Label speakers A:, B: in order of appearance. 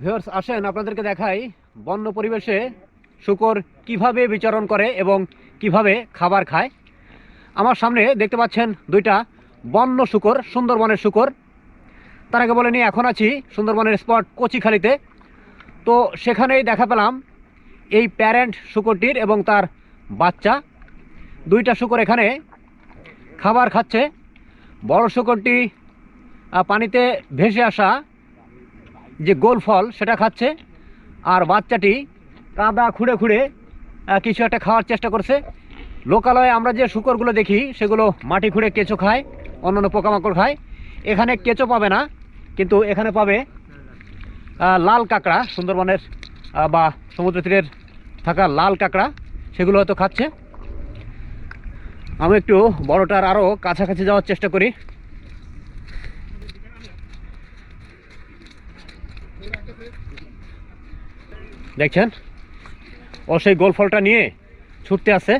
A: Viewers আসেন আপনাদেরকে দেখাই বন্য পরিবেশে শুকর কীভাবে বিচরণ করে এবং কীভাবে খাবার খায়। আমার সামনে দেখতে পাচ্ছেন দুইটা বন্য শুকর, সুন্দরবনের শুকর। তার আগে বলে নিয়ে এখন আছি সুন্দরবনের স্পট কচিখালিতে। তো সেখানেই দেখা পেলাম এই প্যারেন্ট শুকরটির এবং তার বাচ্চা। দুইটা শুকর এখানে খাবার খাচ্ছে। বড় শুকরটি পানিতে ভেসে আসা যে গোল ফল সেটা খাচ্ছে, আর বাচ্চাটি কাদা খুঁড়ে খুঁড়ে কিছু একটা খাওয়ার চেষ্টা করছে। লোকালয়ে আমরা যে শুকরগুলো দেখি, সেগুলো মাটি খুঁড়ে কেঁচো খায়, অন্যান্য পোকামাকড় খায়। এখানে কেঁচো পাবে না, কিন্তু এখানে পাবে লাল কাঁকড়া, সুন্দরবনের বা সমুদ্র তীরের থাকা লাল কাঁকড়া, সেগুলো হয়তো খাচ্ছে। আমি একটু বড়টার আরও কাছাকাছি যাওয়ার চেষ্টা করি। দেখছেন? ও সেই গোল ফলটা নিয়ে ছুটতে আছে